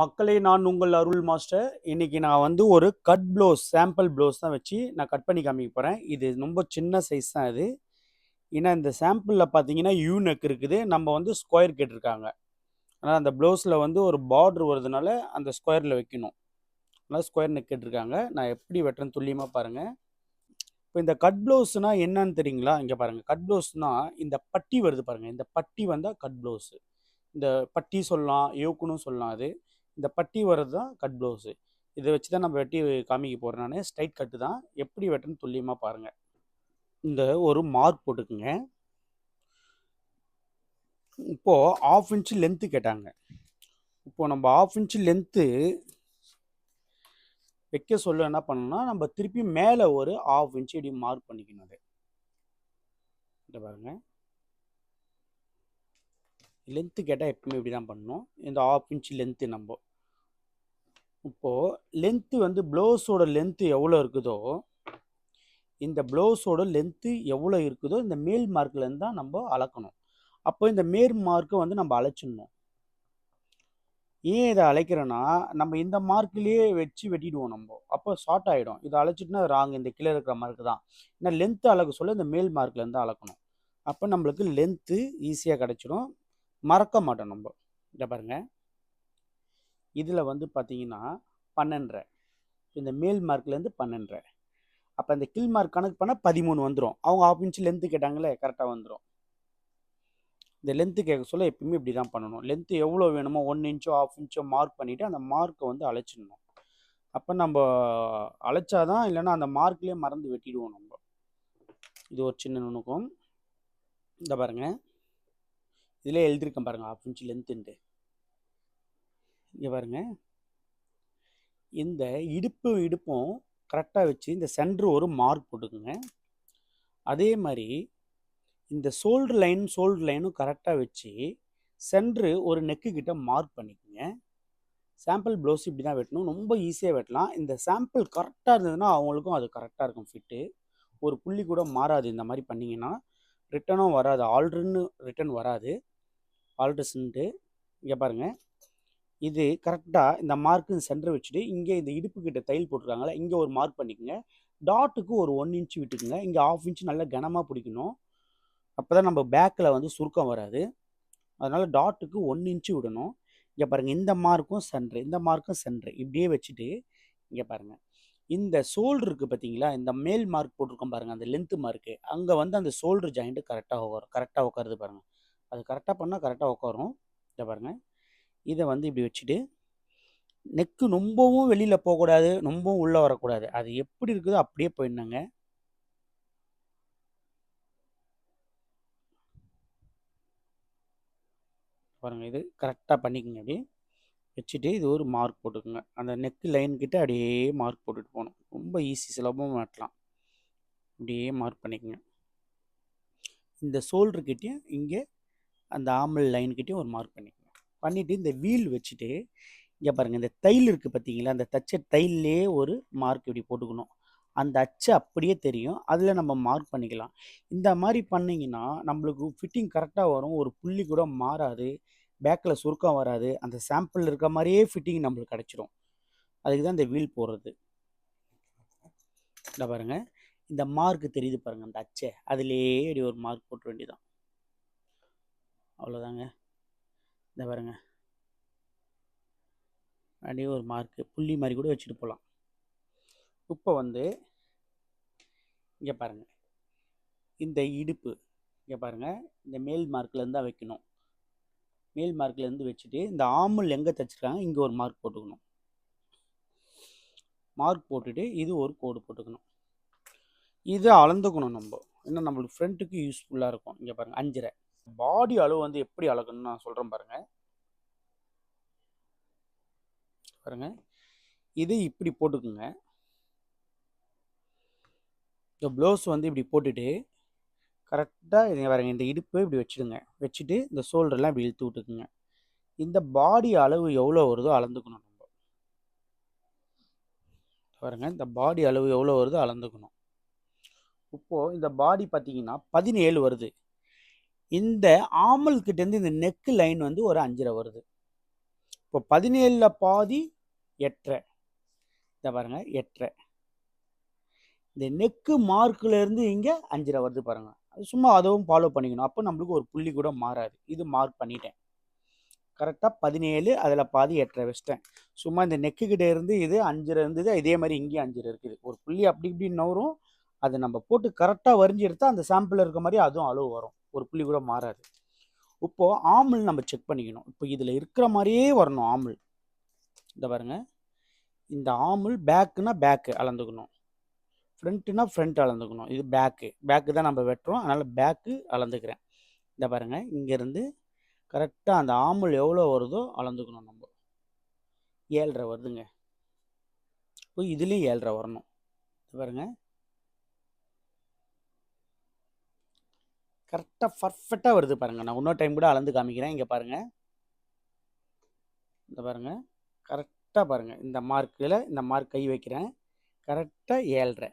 மக்களே நான் உங்கள் அருள் மாஸ்டர். இன்னைக்கு நான் வந்து ஒரு கட் ப்ளவுஸ் சாம்பிள் ப்ளவுஸ் தான் வச்சு நான் கட் பண்ணி காமிக்க போகிறேன் இது ரொம்ப சின்ன சைஸ் தான் இது. ஏன்னா இந்த சாம்பிளில் பார்த்தீங்கன்னா யூ நெக் இருக்குது. நம்ம வந்து ஸ்கொயர் கேட்டிருக்காங்க. ஆனால் அந்த ப்ளவுஸில் வந்து ஒரு பார்டர் வருதுனால அந்த ஸ்கொயரில் வைக்கணும். அதனால் ஸ்கொயர் நெக் கேட்டிருக்காங்க. நான் எப்படி வெட்டுறேன்னு துல்லியமாக பாருங்கள் இப்போ இந்த கட் ப்ளவுஸ்னால் என்னன்னு தெரியுங்களா? இங்கே பாருங்கள் கட் ப்ளவுஸ்னால் இந்த பட்டி வருது பாருங்கள் இந்த பட்டி வந்தால் கட் ப்ளவுஸு இந்த பட்டி சொல்லலாம் யோக்குன்னு சொல்லலாம் அது. இந்த பட்டி வர்றது தான் கட் ப்ளவுஸு இதை வச்சு தான் நம்ம வெட்டி காமிக்க போகிறேன் நான். ஸ்ட்ரைட் கட்டு தான். எப்படி வெட்டுன்னு துல்லியமாக பாருங்கள் இந்த ஒரு மார்க் போட்டுக்குங்க. இப்போது ஆஃப் இன்ச்சு லென்த்து கேட்டாங்க. இப்போது நம்ம ஆஃப் இன்ச்சு லென்த்து வைக்க சொல்ல என்ன பண்ணணும்னா நம்ம திருப்பி மேலே ஒரு ஆஃப் இன்ச்சு இப்படி மார்க் பண்ணிக்கணும் அது. இதை பாருங்கள் லென்த்து கேட்டால் எப்பவுமே இப்படி தான் பண்ணணும். இந்த ஆஃப் இன்ச்சு லென்த்து நம்ம இப்போது லென்த்து வந்து ப்ளவுஸோட லென்த்து எவ்வளோ இருக்குதோ இந்த ப்ளவுஸோட லென்த்து எவ்வளோ இருக்குதோ இந்த மேல் மார்க்லேருந்து தான் நம்ம அளக்கணும். அப்போ இந்த மேல் மார்க்கை வந்து நம்ம அழைச்சிடணும். ஏன் இதை அழைக்கிறோன்னா நம்ம இந்த மார்க்லேயே வச்சு வெட்டிடுவோம் நம்ம. அப்போ ஷார்ட் ஆகிடும் இதை அழைச்சிட்டுனா ராங் இந்த கீழே இருக்கிற மார்க்கு தான். ஏன்னா லென்த்து அளக்க சொல்ல இந்த மேல் மார்க்லேருந்து அளக்கணும். அப்போ நம்மளுக்கு லென்த்து ஈஸியாக கிடச்சிடும். மறக்க மாட்டோம் நம்ம. இதை பாருங்கள் இதில் வந்து பார்த்தீங்கன்னா பன்னெண்டரை இந்த மேல் மார்க்லேருந்து பன்னெண்டரை அப்போ இந்த கில் மார்க் கணக்கு பண்ணால் பதிமூணு வந்துடும் அவங்க ஆஃப் இன்ச்சு லென்த்து கேட்டாங்களே கரெக்டாக வந்துடும் இந்த லென்த்து கேட்க சொல்ல எப்பயுமே இப்படி தான் பண்ணணும். லென்த்து எவ்வளோ வேணுமோ ஒன் இன்ச்சோ ஆஃப் இன்ச்சோ மார்க் பண்ணிவிட்டு அந்த மார்க்கை வந்து அழைச்சிடணும். அப்போ நம்ம அழைச்சாதான் இல்லைன்னா அந்த மார்க்லேயே மறந்து வெட்டிடுவோம் நம்ம. இது ஒரு சின்ன நுணுக்கம். இந்த பாருங்கள் இதில் எழுதியிருக்கேன் பாருங்கள் ஆஃப் இன்ச் லென்த்துன்ட்டு இங்கே பாருங்க. இந்த இடுப்பு இடுப்பும் கரெக்டாக வச்சு இந்த சென்ட்ரு ஒரு மார்க் போட்டுக்குங்க. அதே மாதிரி இந்த சோல்டு லைன் சோல்டு லைனும் கரெக்டாக வச்சு சென்ட்ரு ஒரு நெக்கு கிட்ட மார்க் பண்ணிக்கோங்க. சாம்பிள் ப்ளவுஸ் இப்படி தான் வெட்டணும். ரொம்ப ஈஸியாக வெட்டலாம். இந்த சாம்பிள் கரெக்டாக இருந்ததுன்னா அவங்களுக்கும் அது கரெக்டாக இருக்கும் ஃபிட்டு ஒரு புள்ளி கூட மாறாது. இந்த மாதிரி பண்ணிங்கன்னா ரிட்டனும் வராது. ஆல்ட்ருன்னு ரிட்டன் வராது. ஆல்ட்ரஸ்ன்ட்டு இங்கே பாருங்கள் இது கரெக்டாக இந்த மார்க்கு சென்டர் வச்சுட்டு இங்கே இந்த இடுப்புக்கிட்ட தையல் போட்டிருக்காங்களே இங்கே ஒரு மார்க் பண்ணிக்கோங்க. டாட்டுக்கு ஒரு ஒன் இன்ச்சு விட்டுக்குங்க. இங்கே ஆஃப் இன்ச்சு நல்லா கனமாக பிடிக்கணும். அப்போ தான் நம்ம பேக்கில் வந்து சுருக்கம் வராது. அதனால் டாட்டுக்கு ஒன் இன்ச்சு விடணும். இங்கே பாருங்கள் இந்த மார்க்கும் சென்ட்ரு இந்த மார்க்கும் சென்ட்ரு இப்படியே வச்சுட்டு இங்கே பாருங்கள் இந்த ஷோல்டர் இருக்குது பார்த்தீங்களா இந்த மேல் மார்க் போட்டிருக்கோம் பாருங்கள் அந்த லென்த்து மார்க்கு அங்கே வந்து அந்த ஷோல்டர் ஜாயிண்ட்டு கரெக்டாக உட்காரும் கரெக்டாக உட்காருது பாருங்கள் அது கரெக்டாக பண்ணால் கரெக்டாக உட்காரும். இதை பாருங்கள் இதை வந்து இப்படி வச்சுட்டு நெக்கு ரொம்பவும் வெளியில் போகக்கூடாது ரொம்பவும் உள்ளே வரக்கூடாது. அது எப்படி இருக்குதோ அப்படியே போயிடணுங்க. பாருங்கள் இது கரெக்டாக பண்ணிக்கோங்க அப்படி வச்சுட்டு இது ஒரு மார்க் போட்டுக்கோங்க. அந்த நெக்கு லைன் கிட்ட அப்படியே மார்க் போட்டுட்டு போகணும். ரொம்ப ஈஸி சுலபமாக மாட்டலாம் அப்படியே மார்க் பண்ணிக்கோங்க. இந்த ஷோல்டர்கிட்டையும் இங்கே அந்த ஆமல் லைன்கிட்டையும் ஒரு மார்க் பண்ணிக்கோங்க. பண்ணிவிட்டு இந்த வீல் வச்சுட்டு இங்கே பாருங்கள் இந்த தையல் இருக்குது பார்த்தீங்களா அந்த தச்ச தையிலே ஒரு மார்க் இப்படி போட்டுக்கணும். அந்த அச்சு அப்படியே தெரியும். அதில் நம்ம மார்க் பண்ணிக்கலாம். இந்த மாதிரி பண்ணிங்கன்னா நம்மளுக்கு ஃபிட்டிங் கரெக்டாக வரும். ஒரு புள்ளி கூட மாறாது. பேக்கில் சுருக்கம் வராது. அந்த சாம்பிள் இருக்க மாதிரியே ஃபிட்டிங் நம்மளுக்கு கிடச்சிரும். அதுக்கு தான் இந்த வீல் போடுறது. இந்த பாருங்கள் இந்த மார்க் தெரியுது பாருங்கள் அந்த அச்சை. அதிலே இப்படி ஒரு மார்க் போட்ட வேண்டியதான் அவ்வளோதாங்க இந்த பாருங்க. அப்படியே ஒரு மார்க்கு புள்ளி மாதிரி கூட வச்சுட்டு போகலாம் இப்போ வந்து இங்கே பாருங்கள் இந்த இடுப்பு இங்கே பாருங்கள் இந்த மேல் மார்க்லேருந்து தான் வைக்கணும். மேல் மார்க்லேருந்து வச்சுட்டு இந்த ஆமுல் எங்கே தைச்சிருக்காங்க இங்கே ஒரு மார்க் போட்டுக்கணும். மார்க் போட்டுட்டு இது ஒரு கோடு போட்டுக்கணும். இதை அளந்துக்கணும் நம்ம. இன்னும் நம்மளுக்கு ஃப்ரண்ட்டுக்கு யூஸ்ஃபுல்லாக இருக்கும். இங்கே பாருங்கள் அஞ்சரை. பாடி அளவு வந்து எப்படி அளக்கணும்னு நான் சொல்கிறேன் பாருங்க. பாருங்க. இது இப்படி போட்டுக்குங்க. இந்த ப்ளவுஸ் வந்து இப்படி போட்டுட்டு கரெக்டாக இதை பாருங்க இந்த இடுப்பு இப்படி வச்சுடுங்க. வச்சுட்டு இந்த ஷோல்டர்லாம் இப்படி இழுத்து விட்டுக்குங்க. இந்த பாடி அளவு எவ்வளோ வருதோ அளந்துக்கணும் நம்ம. பாருங்க இந்த பாடி அளவு எவ்வளோ வருதோ அளந்துக்கணும். இப்போது இந்த பாடி பார்த்தீங்கன்னா பதினேழு வருது. இந்த ஆமல் கிட்டேருந்து இந்த நெக்கு லைன் வந்து ஒரு அஞ்சரை வருது. இப்போ பதினேழில் பாதி எட்டரை. இதை பாருங்க எட்டரை. இந்த நெக்கு மார்க்ல இருந்து இங்கே அஞ்சரை வருது பாருங்க. அது சும்மா அதுவும் ஃபாலோ பண்ணிக்கணும். அப்போ நம்மளுக்கு ஒரு புள்ளி கூட மாறாது. இது மார்க் பண்ணிட்டேன். கரெக்டாக பதினேழு அதில் பாதி எட்டரை வச்சிட்டேன். சும்மா இந்த நெக்கு கிட்ட இருந்து இது அஞ்சரை இருந்தது இதே மாதிரி இங்கேயும் அஞ்சரை இருக்குது. ஒரு புள்ளி அப்படி இப்படி நவரும் அதை நம்ம போட்டு கரெக்டாக வரைஞ்சி எடுத்தால் அந்த சாம்பிள் இருக்க மாதிரி அதுவும் அளவு வரும். ஒரு புள்ளி கூட மாறாது. இப்போது ஆமிள் நம்ம செக் பண்ணிக்கணும். இப்போ இதில் இருக்கிற மாதிரியே வரணும் ஆமிள் இந்த பாருங்க. இந்த ஆமிள் பேக்குனா பேக்கு அளந்துக்கணும். ஃப்ரண்ட்டுனா ஃப்ரண்ட் அளந்துக்கணும். இது பேக்கு பேக்கு தான் நம்ம வெட்டுறோம். அதனால் பேக்கு அளந்துக்கிறேன். இந்த பாருங்கள் இங்கேருந்து கரெக்டாக அந்த ஆமிள் எவ்வளோ வருதோ அளந்துக்கணும் நம்ம. ஏழ்ரை வருதுங்க. இப்போ இதுலேயும் ஏழ்ரை வரணும். இது கரெக்டாக பர்ஃபெக்டாக வருது பாருங்கள் நான் இன்னொரு டைம் கூட அளந்து காமிக்கிறேன். இங்கே பாருங்கள் இந்த பாருங்கள் கரெக்டாக பாருங்கள் இந்த மார்க்கில் இந்த மார்க் கை வைக்கிறேன். கரெக்டாக ஏழ்ரை.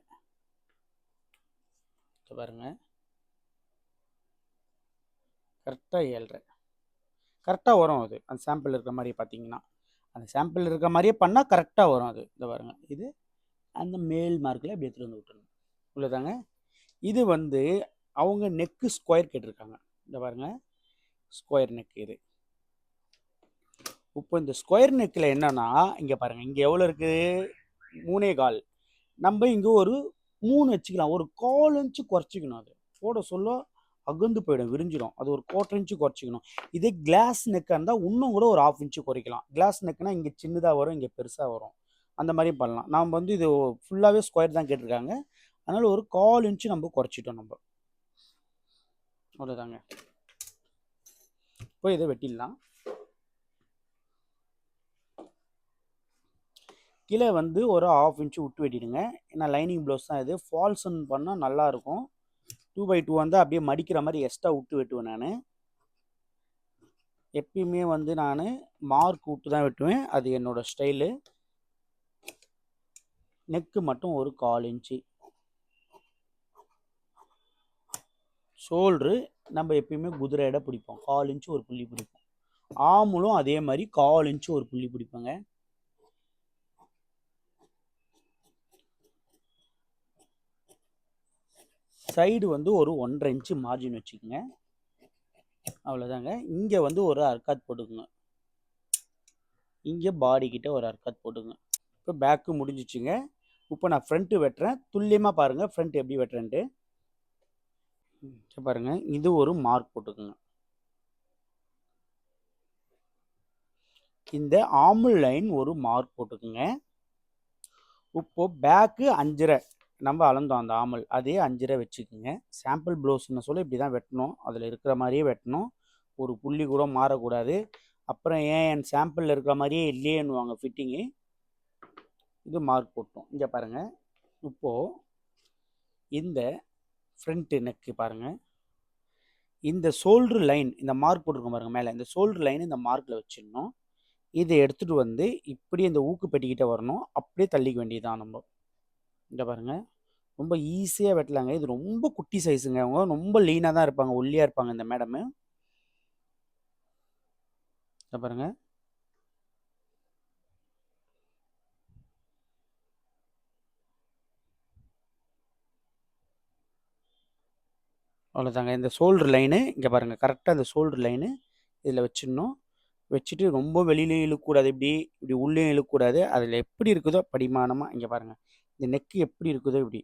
பாருங்கள் பாருங்க. கரெக்டாக ஏழ்ரை. கரெக்டாக வரும் அது. அந்த சாம்பிள் இருக்கிற மாதிரி பார்த்தீங்கன்னா. அந்த சாம்பிள் இருக்கிற மாதிரியே பண்ணால் கரெக்டாக வரும் அது. இந்த பாருங்கள் இது அந்த மேல் மார்க்கில் இப்படி எடுத்துகிட்டு வந்து விட்டுருணும் உள்ளதாங்க. இது வந்து அவங்க நெக்கு ஸ்கொயர் கேட்டிருக்காங்க. இந்த பாருங்க. ஸ்கொயர் நெக் இது. இப்போ இந்த ஸ்கொயர் நெக்கில் என்னன்னா இங்கே பாருங்கள் இங்கே எவ்வளோ இருக்குது மூணே கால். நம்ம இங்கே ஒரு மூணு வச்சுக்கலாம். ஒரு கால் இன்ச்சு குறைச்சிக்கணும் அது. போட சொல்ல அகந்து போயிடும் விரிஞ்சிடும். அது ஒரு குவார்டர் இன்ச்சு குறைச்சிக்கணும். இதே கிளாஸ் நெக்காக இருந்தால் இன்னும் கூட ஒரு ஆஃப் இன்ச்சு குறைக்கலாம். கிளாஸ் நெக்னா இங்கே சின்னதாக வரும் இங்கே பெருசாக வரும். அந்த மாதிரி பண்ணலாம். நாம் வந்து இது ஃபுல்லாகவே ஸ்கொயர் தான் கேட்டிருக்காங்க. அதனால் ஒரு கால் இன்ச்சு நம்ம குறைச்சிட்டோம் நம்ம. அவ்வளோதாங்க போய் இதை வெட்டிடலாம். கீழே வந்து ஒரு ஆஃப் இன்ச்சு விட்டு வெட்டிடுங்க. ஏன்னா லைனிங் ப்ளவுஸ் தான் இது. ஃபால்ஸ்ன்னு பண்ணால் நல்லாயிருக்கும். டூ பை டூ வந்து அப்படியே மடிக்கிற மாதிரி எக்ஸ்ட்ரா விட்டு வெட்டுவேன் நான். எப்பயுமே வந்து நான் மார்க் விட்டு தான் வெட்டுவேன். அது என்னோடய ஸ்டைலு நெக்கு மட்டும் ஒரு கால் இன்ச்சு ஷோல்ட்ரு நம்ம எப்பயுமே குதிரை பிடிப்போம். கால் இன்ச்சு ஒரு புள்ளி பிடிப்போம். ஆமுலும் அதே மாதிரி கால் இன்ச்சு ஒரு புள்ளி பிடிப்போங்க. சைடு வந்து ஒரு ஒன்றரை இன்ச்சு மார்ஜின் வச்சுக்கோங்க. அவ்வளோதாங்க. இங்கே வந்து ஒரு அர்க்காத் போட்டுக்குங்க. இங்கே பாடி ஒரு அர்க்காத் போட்டுங்க இப்போ பேக்கு முடிஞ்சிச்சுங்க. இப்போ நான் ஃப்ரண்ட்டு வெட்டுறேன். துல்லியமாக பாருங்கள் ஃப்ரண்ட் எப்படி வெட்டுறேன்ட்டு. பாருங்க. இது ஒரு மார்க் போட்டுக்குங்க. இந்த ஆமுல் லைன் ஒரு மார்க் போட்டுக்குங்க. இப்போ பேக்கு அஞ்சரை. நம்ம அளந்தோம் அந்த ஆமல் அதே அஞ்சரை வச்சுக்கோங்க. சாம்பிள் ப்ளவுஸ்னு சொல்ல இப்படி தான் வெட்டணும். அதில் இருக்கிற மாதிரியே வெட்டணும். ஒரு புள்ளி கூட மாறக்கூடாது. அப்புறம் ஏன் என் சாம்பிளில் இருக்கிற மாதிரியே இல்லையேன்னுவாங்க ஃபிட்டிங்கு இது மார்க் போட்டோம். இங்கே பாருங்கள் இப்போது இந்த ஃப்ரண்ட்டு நெக்கு பாருங்கள் இந்த ஷோல்ட்ரு லைன் இந்த மார்க் போட்டிருக்கோம் பாருங்கள் மேலே. இந்த ஷோல்ட்ரு லைன் இந்த மார்க்கில் வச்சிடணும். இதை எடுத்துகிட்டு வந்து இப்படி இந்த ஊக்கு பெட்டிக்கிட்ட வரணும். அப்படியே தள்ளிக்க வேண்டியதுதான் நம்ம. இந்த பாருங்க. ரொம்ப ஈஸியாக வெட்டலாங்க. இது ரொம்ப குட்டி சைஸுங்க அவங்க ரொம்ப லீனாக தான் இருப்பாங்க. ஒல்லியாக இருப்பாங்க இந்த மேடமு பாருங்கள் அவ்வளோதாங்க இந்த ஷோல்டர் லைனு இங்கே பாருங்கள் கரெக்டாக இந்த ஷோல்டர் லைனு இதில் வச்சிடணும். வச்சுட்டு ரொம்ப வெளியிலையும் இழுக்கக்கூடாது இப்படி இப்படி உள்ளேயும் இழுக்கக்கூடாது. அதில் எப்படி இருக்குதோ படிமானமாக இங்கே பாருங்கள் இந்த நெக்கு எப்படி இருக்குதோ இப்படி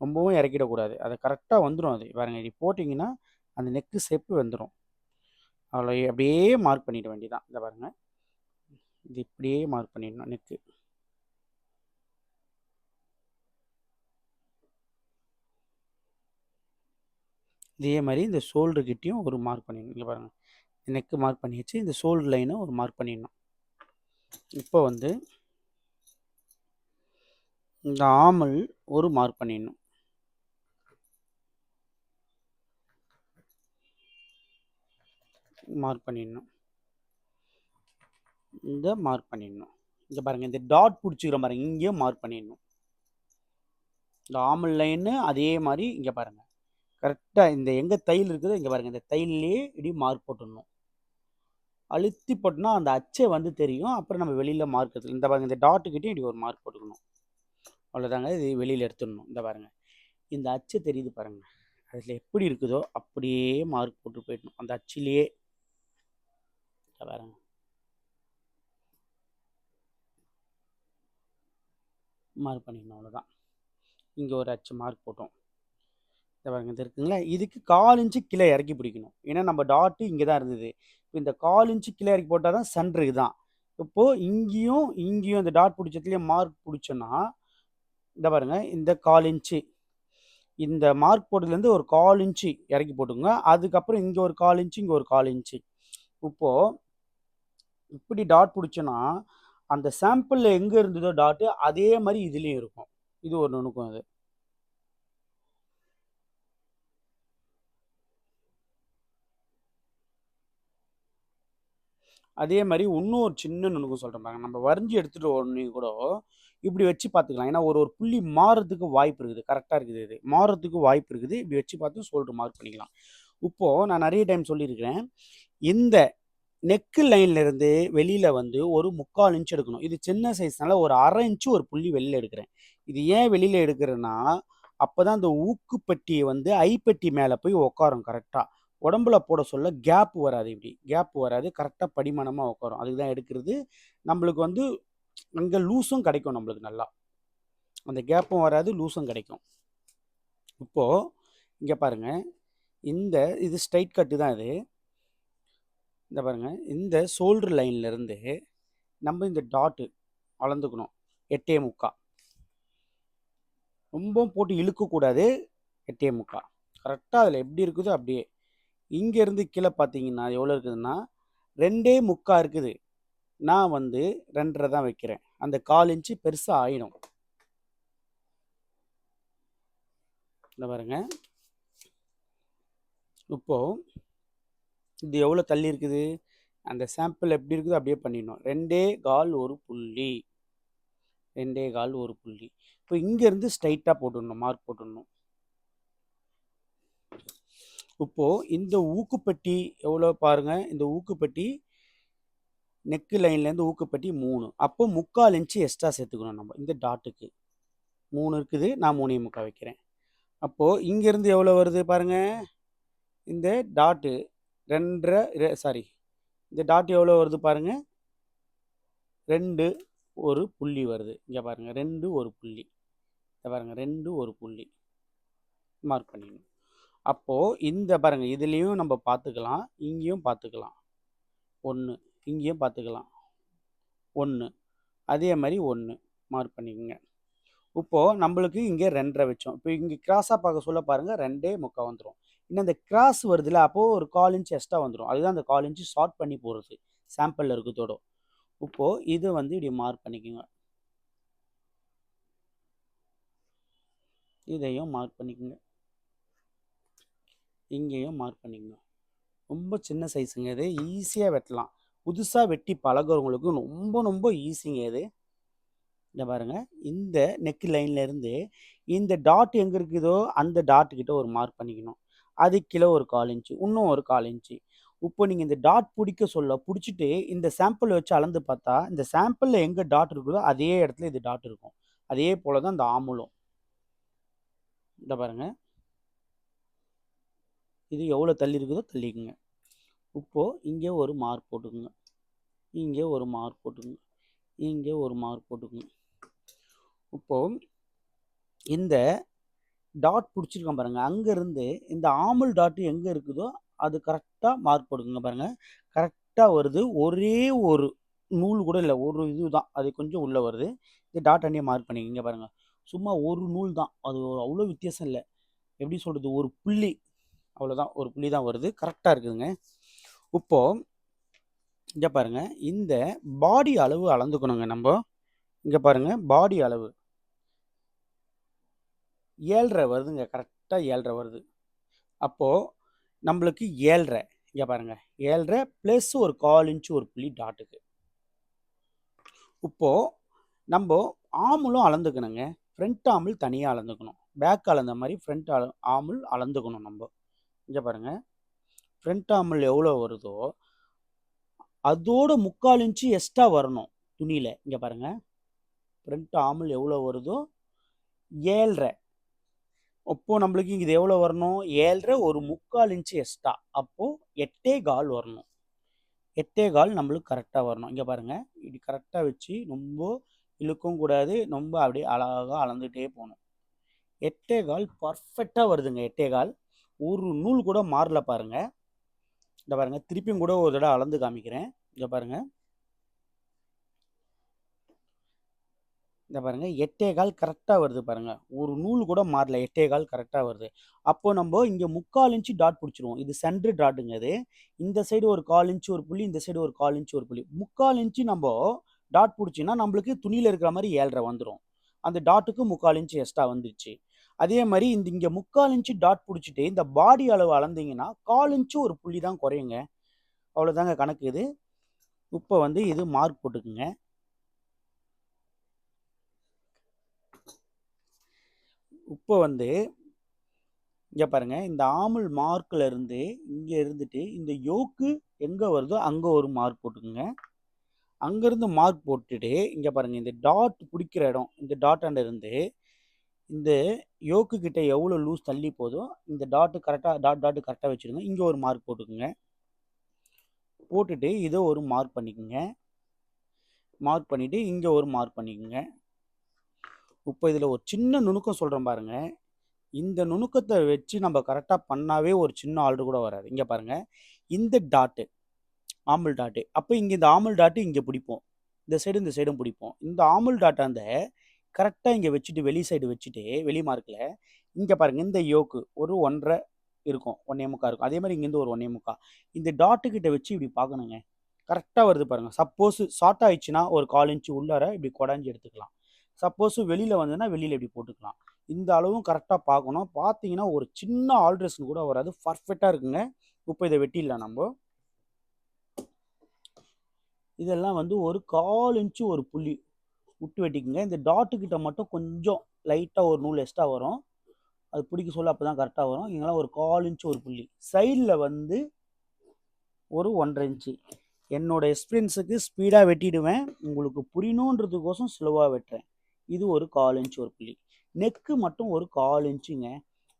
ரொம்பவும் இறக்கிடக்கூடாது. அதை கரெக்டாக வந்துடும் அது. பாருங்கள் இப்படி போட்டிங்கன்னா அந்த நெக்கு செப்பு வந்துடும் அவ்வளோ அப்படியே மார்க் பண்ணிட வேண்டியதான் இந்த பாருங்கள் இது இப்படியே மார்க் பண்ணிடணும் நெக்கு இதே மாதிரி இந்த ஷோல்டர்கிட்டையும் ஒரு மார்க் பண்ணிடணும். இங்கே பாருங்கள் நெக்கு மார்க் பண்ணியாச்சு. இந்த ஷோல்டர் லைனை ஒரு மார்க் பண்ணிடணும். இப்போ வந்து இந்த ஆமல் ஒரு மார்க் பண்ணிடணும். மார்க் பண்ணிடணும். இந்த மார்க் பண்ணிடணும். இங்கே பாருங்கள் இந்த டாட் பிடிச்சிக்கிற பாருங்க இங்கேயும் மார்க் பண்ணிடணும். இந்த ஆமல் லைன்னு அதே மாதிரி இங்கே பாருங்கள் கரெக்டாக இந்த எங்கே தையல் இருக்குதோ இங்கே பாருங்கள் இந்த தையல்லையே இப்படி மார்க் போட்டுடணும். அழுத்தி போட்டோம்னா அந்த அச்சை வந்து தெரியும். அப்புறம் நம்ம வெளியில் மார்க் எடுத்துக்கலாம். இந்த பாருங்கள் இந்த டாட்டுக்கிட்டே இப்படி ஒரு மார்க் போட்டுக்கணும். அவ்வளோதாங்க இது வெளியில் எடுத்துடணும். இந்த பாருங்கள் இந்த அச்சு தெரியுது பாருங்கள் அதில் எப்படி இருக்குதோ அப்படியே மார்க் போட்டு போயிடணும். அந்த அச்சிலேயே இந்த பாருங்க. மார்க் பண்ணிடணும். அவ்வளோதான் இங்கே ஒரு அச்சு மார்க் போட்டோம். இந்த பாருங்க இது இருக்குங்களா? இதுக்கு கால் இன்ச்சு கீழே இறக்கி பிடிக்கணும். ஏன்னா நம்ம டாட்டு இங்கே தான் இருந்தது. இப்போ இந்த கால் இன்ச்சு கீழே இறக்கி போட்டால் தான் சென்டருக்கு தான் இப்போது இங்கேயும் இங்கேயும் இந்த டாட் பிடிச்சதுலேயே மார்க் பிடிச்சோன்னா இந்த பாருங்க இந்த கால் இன்ச்சு. இந்த மார்க் போட்டதுலேருந்து ஒரு கால் இன்ச்சு இறக்கி போட்டுங்க அதுக்கப்புறம் இங்கே ஒரு கால் இன்ச்சு இங்கே ஒரு கால் இன்ச்சு. இப்போது இப்படி டாட் பிடிச்சோன்னா அந்த சாம்பிளில் எங்கே இருந்ததோ டாட்டு அதே மாதிரி இதுலேயும் இருக்கும். இது ஒரு நுணுக்கம் அது. அதே மாதிரி இன்னும் ஒரு சின்ன நுணுக்கம் சொல்கிறேன் பாருங்க. நம்ம வரைஞ்சி எடுத்துகிட்டு உடனே கூட இப்படி வச்சு பார்த்துக்கலாம் ஏன்னா ஒரு ஒரு புள்ளி மாறுறதுக்கு வாய்ப்பு இருக்குது. கரெக்டாக இருக்குது இது. மாறுறதுக்கு வாய்ப்பு இருக்குது. இப்படி வச்சு பார்த்து சோல்டர் மார்க் பண்ணிக்கலாம். இப்போது நான் நிறைய டைம் சொல்லியிருக்கிறேன். இந்த நெக்கு லைன்லேருந்து வெளியில் வந்து ஒரு முக்கால் இன்ச் எடுக்கணும். இது சின்ன சைஸ்னால ஒரு அரை இன்ச்சு ஒரு புள்ளி வெளியில் எடுக்கிறேன். இது ஏன் வெளியில் எடுக்கிறேன்னா அப்போ தான் அந்த ஊக்குப்பட்டியை வந்து ஐப்பட்டி மேலே போய் உட்காரும் கரெக்டாக உடம்புல போட சொல்ல கேப் வராது இப்படி. கேப் வராது. கரெக்டாக படிமானமாக உட்காரும் அதுக்கு தான் எடுக்கிறது. நம்மளுக்கு வந்து அங்கே லூஸும் கிடைக்கும் நம்மளுக்கு நல்லா. அந்த கேப்பும் வராது லூஸும் கிடைக்கும். இப்போது இங்கே பாருங்கள் இந்த இது ஸ்ட்ரைட் கட்டு தான் இது. இந்த பாருங்கள் இந்த ஷோல்டர் லைன்லேருந்து நம்ம இந்த டாட்டு அளந்துக்கணும். எட்டே முக்கா. ரொம்பவும் போட்டு இழுக்கக்கூடாது. எட்டே முக்கா. கரெக்டாக அதில் எப்படி இருக்குதோ அப்படியே இங்கேருந்து கீழே பார்த்தீங்கன்னா எவ்வளோ இருக்குதுன்னா ரெண்டே முக்கா இருக்குது. நான் வந்து ரெண்டரை தான் வைக்கிறேன். அந்த கால் இன்ச்சு பெருசாக ஆயிடும். இந்த பாருங்க. இப்போது இது எவ்வளோ தள்ளி இருக்குது? அந்த சாம்பிள் எப்படி இருக்குதோ அப்படியே பண்ணிடணும். ரெண்டே கால் ஒரு புள்ளி. ரெண்டே கால் ஒரு புள்ளி. இப்போ இங்கேருந்து ஸ்ட்ரைட்டாக போட்டுடணும் மார்க் போட்டுடணும். இப்போது இந்த ஊக்குப்பட்டி எவ்வளோ பாருங்கள் இந்த ஊக்குப்பட்டி நெக்கு லைன்லேருந்து ஊக்குப்பட்டி மூணு. அப்போ முக்கால் இன்ச்சு எக்ஸ்ட்ரா சேர்த்துக்கணும் நம்ம இந்த டாட்டுக்கு மூணு இருக்குது நான் மூணே முக்கால் வைக்கிறேன். அப்போது இங்கேருந்து எவ்வளோ வருது பாருங்கள் இந்த டாட்டு ரெண்டரை சாரி இந்த டாட் எவ்வளோ வருது பாருங்கள் ரெண்டு ஒரு புள்ளி வருது. இங்கே பாருங்கள் ரெண்டு ஒரு புள்ளி. இங்கே பாருங்கள் ரெண்டு ஒரு புள்ளி. மார்க் பண்ணிடணும் அப்போது இந்த பாருங்கள் இதுலேயும் நம்ம பார்த்துக்கலாம் இங்கேயும் பார்த்துக்கலாம் ஒன்று இங்கேயும் பார்த்துக்கலாம் ஒன்று அதே மாதிரி ஒன்று மார்க் பண்ணிக்கோங்க. இப்போது நம்மளுக்கு இங்கே ரெண்டரை வச்சோம். இப்போ இங்கே கிராஸாக பார்க்க சொல்ல பாருங்கள் ரெண்டே முக்கால் வந்துடும் இன்னும் அந்த கிராஸ் வருதுல அப்போது ஒரு கால் இன்ச் எக்ஸ்ட்ரா வந்துடும் அதுதான் அந்த கால் இன்ச்சு ஷார்ட் பண்ணி போடுறது. சாம்பிளில் இருக்கிறதோட இப்போது இது வந்து இப்படி மார்க் பண்ணிக்கோங்க. இதையும் மார்க் பண்ணிக்கோங்க. இங்கேயும் மார்க் பண்ணிக்கணும் ரொம்ப சின்ன சைஸுங்க இது. ஈஸியாக வெட்டலாம். புதுசாக வெட்டி பழகிறவங்களுக்கு ரொம்ப ரொம்ப ஈஸிங்க இது. இந்த பாருங்க. இந்த நெக் லைன்லேருந்து இந்த டாட் எங்கே இருக்குதோ அந்த டாட் ஒரு மார்க் பண்ணிக்கணும். அது கிலோ ஒரு கால் இன்ச்சு இன்னும் ஒரு கால் இன்ச்சு இப்போ நீங்கள் இந்த டாட் பிடிக்க சொல்ல பிடிச்சிட்டு இந்த சாம்பிள் வச்சு அளந்து பார்த்தா இந்த சாம்பிளில் எங்கே டாட் இருக்குதோ அதே இடத்துல இது டாட் இருக்கும். அதே போல தான் இந்த ஆமுலும் இந்த பாருங்க. இது எவ்வளோ தள்ளி இருக்குதோ தள்ளிக்குங்க. இப்போது இங்கே ஒரு மார்க் போட்டுக்குங்க. இங்கே ஒரு மார்க் போட்டுக்குங்க. இங்கே ஒரு மார்க் போட்டுக்குங்க. இப்போது இந்த டாட் பிடிச்சிருக்கோம் பாருங்கள் அங்கேருந்து இந்த ஆமுல் டாட்டு எங்கே இருக்குதோ அது கரெக்டாக மார்க் போட்டுக்குங்க பாருங்கள் கரெக்டாக வருது. ஒரே ஒரு நூல் கூட இல்லை. ஒரு இது தான் அது கொஞ்சம் உள்ளே வருது. இந்த டாட் அண்ணியை மார்க் பண்ணிக்கிங்க பாருங்கள் சும்மா ஒரு நூல் தான். அது அவ்வளோ வித்தியாசம் இல்லை. எப்படி சொல்கிறது ஒரு புள்ளி. அவ்வளோதான் ஒரு புள்ளி தான் வருது. கரெக்டாக இருக்குதுங்க. இப்போது இங்கே பாருங்கள் இந்த பாடி அளவு அளந்துக்கணுங்க நம்ம. இங்கே பாருங்கள் பாடி அளவு. ஏழ்ரை வருதுங்க. கரெக்டாக ஏழ்ரை வருது. அப்போது நம்மளுக்கு ஏழ்ரை. இங்கே பாருங்கள் ஏழ்ரை ப்ளஸ் ஒரு கால் இன்ச்சு ஒரு புள்ளி டாட்டுக்கு இப்போது நம்ம ஆமுலும் அளந்துக்கணுங்க. ஃப்ரண்ட் ஆமுல் தனியாக அளந்துக்கணும். பேக் அளந்த மாதிரி ஃப்ரண்ட் ஆமுல் அளந்துக்கணும் நம்ம. இங்கே பாருங்கள் ஃப்ரண்ட் ஆம்பிள் எவ்வளோ வருதோ அதோட முக்கால் இன்ச்சு எக்ஸ்ட்ரா வரணும் துணியில். இங்கே பாருங்கள் ஃப்ரண்ட் ஆம்பிள் எவ்வளோ வருதோ ஏழ்ரை. அப்போது நம்மளுக்கு இங்கே இது எவ்வளோ வரணும்? ஏழ்ரை ஒரு முக்கால் இன்ச்சு எக்ஸ்ட்ரா அப்போது எட்டே கால் வரணும். எட்டே கால் நம்மளுக்கு கரெக்டாக வரணும். இங்கே பாருங்கள் இப்படி கரெக்டாக வச்சு ரொம்ப இழுக்கவும் கூடாது. ரொம்ப அப்படியே அழகாக அளந்துகிட்டே போகணும். எட்டே கால் பர்ஃபெக்டாக வருதுங்க. எட்டே கால். ஒரு நூல் கூட மாறல பாருங்க. இந்த பாருங்க திருப்பியும் கூட ஒரு தடவை அளந்து காமிக்கிறேன். இங்க பாருங்க. இந்த பாருங்க எட்டே கால் கரெக்டாக வருது பாருங்க. ஒரு நூல் கூட மாறல எட்டே கால் கரெக்டாக வருது. அப்போ நம்ம இங்கே முக்கால் இன்ச்சு டாட் பிடிச்சிருவோம். இது சென்ட்ரு டாட்டுங்க அது. இந்த சைடு ஒரு கால் இன்ச்சு ஒரு புள்ளி இந்த சைடு ஒரு கால் இன்ச்சு ஒரு புள்ளி. முக்கால் இன்ச்சு நம்ம டாட் பிடிச்சின்னா நம்மளுக்கு துணியில் இருக்கிற மாதிரி ஏழரை வந்துடும் அந்த டாட்டுக்கு முக்கால் இன்ச்சு எக்ஸ்ட்ரா வந்துருச்சு. அதே மாதிரி இந்த இங்கே முக்கால் இன்ச்சு டாட் பிடிச்சிட்டு இந்த பாடி அளவு அளந்தீங்கன்னா கால் இன்ச்சு ஒரு புள்ளி தான் குறையுங்க. அவ்வளோதாங்க கணக்கு இது. இப்போ வந்து இது மார்க் போட்டுக்குங்க. இப்போ வந்து இங்கே பாருங்க இந்த ஆமல் மார்க்ல இருந்து இங்கே இருந்துட்டு இந்த யோக்கு எங்கே வருதோ அங்கே ஒரு மார்க் போட்டுக்குங்க. அங்கேருந்து மார்க் போட்டுட்டு இங்கே பாருங்க இந்த டாட் பிடிக்கிற இடம் இந்த டாட் அண்ட் இருந்து இந்த யோக்கு கிட்ட எவ்வளோ லூஸ் தள்ளி போதோ இந்த டாட்டு கரெக்டாக டாட் டாட்டு கரெக்டாக வச்சுருங்க. இங்கே ஒரு மார்க் போட்டுக்குங்க. போட்டுட்டு இதை ஒரு மார்க் பண்ணிக்கோங்க. மார்க் பண்ணிவிட்டு இங்கே ஒரு மார்க் பண்ணிக்கோங்க. இப்போ இதில் ஒரு சின்ன நுணுக்கம் சொல்கிறேன் பாருங்கள் இந்த நுணுக்கத்தை வச்சு நம்ம கரெக்டாக பண்ணாவே ஒரு சின்ன ஆர்டர் கூட வராது. இங்கே பாருங்கள் இந்த டாட்டு ஆமல் டாட்டு அப்போ இங்கே இந்த ஆமல் டாட்டு இங்கே பிடிப்போம். இந்த சைடு இந்த சைடும் பிடிப்போம். இந்த ஆமல் டாட்டை அந்த கரெக்டாக இங்கே வச்சுட்டு வெளி சைடு வச்சுட்டு வெளி மார்க்கில் இங்கே பாருங்கள் இந்த யோக்கு ஒரு ஒன்றரை இருக்கும் ஒன்றே முக்கா இருக்கும். அதே மாதிரி இங்கேருந்து ஒரு ஒன்றே முக்கா. இந்த டாட்டு கிட்ட வச்சு இப்படி பார்க்கணுங்க. கரெக்டாக வருது பாருங்கள் சப்போஸ் ஷார்ட் ஆயிடுச்சுன்னா ஒரு கால் இன்ச்சு உள்ளார இப்படி குடஞ்சி எடுத்துக்கலாம். சப்போஸ் வெளியில் வந்ததுன்னா வெளியில் இப்படி போட்டுக்கலாம். இந்த அளவும் கரெக்டாக பார்க்கணும். பார்த்தீங்கன்னா ஒரு சின்ன ஆல்ட்ரேஷன் கூட வராது. பர்ஃபெக்டாக இருக்குங்க. இப்போ இதை வெட்டிடலாம் நம்ம. இதெல்லாம் வந்து ஒரு கால் இன்ச்சு ஒரு புள்ளி விட்டு வெட்டிக்குங்க. இந்த டாட்டுக்கிட்ட மட்டும் கொஞ்சம் லைட்டாக ஒரு நூல் எக்ஸ்ட்ரா வரும். அது பிடிக்க சொல்ல அப்போ தான் கரெக்டாக வரும். இங்கெல்லாம் ஒரு கால் இன்ச்சு ஒரு புள்ளி. சைடில் வந்து ஒரு ஒன்றரை இன்ச்சு என்னோட எக்ஸ்பீரியன்ஸுக்கு ஸ்பீடாக வெட்டிடுவேன். உங்களுக்கு புரியணுன்றதுக்கோசம் ஸ்லோவாக வெட்டுறேன். இது ஒரு கால் இன்ச்சு ஒரு புள்ளி. நெக்கு மட்டும் ஒரு கால் இன்ச்சுங்க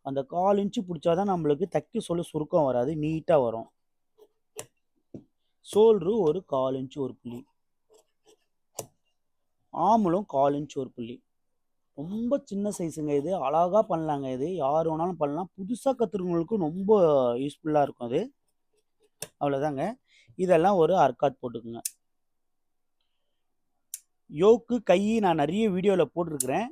அந்த கால் இன்ச்சு பிடிச்சாதான் நம்மளுக்கு தைக்க சொல்ல சுருக்கம் வராது. நீட்டாக வரும். சோல்ரு ஒரு கால் இன்ச்சு ஒரு புள்ளி. ஆம்பளும் கால் இன்ச் ஒரு புள்ளி. ரொம்ப சின்ன சைஸுங்க இது. அழகாக பண்ணலாங்க இது. யார் வேணாலும் பண்ணலாம். புதுசாக கற்றுருவங்களுக்கும் ரொம்ப யூஸ்ஃபுல்லாக இருக்கும் அது. அவ்வளோதாங்க இதெல்லாம் ஒரு அர்க்காத் போட்டுக்குங்க. யோக்கு கை நான் நிறைய வீடியோவில் போட்டிருக்கிறேன்.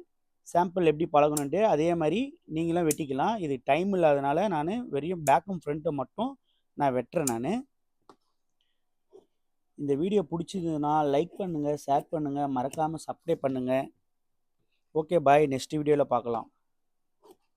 சாம்பிள் எப்படி பழகணுன்ட்டு அதே மாதிரி நீங்களும் வெட்டிக்கலாம். இது டைம் இல்லாதனால நான் வெறும் பேக்கும் ஃப்ரண்ட்டை மட்டும் நான் வெட்டுறேன் நான். இந்த வீடியோ பிடிச்சிருந்ததுன்னா லைக் பண்ணுங்கள் ஷேர் பண்ணுங்கள் மறக்காமல் சப்ஸ்கிரைப் பண்ணுங்கள் ஓகே பாய் நெக்ஸ்ட் வீடியோவில் பார்க்கலாம்.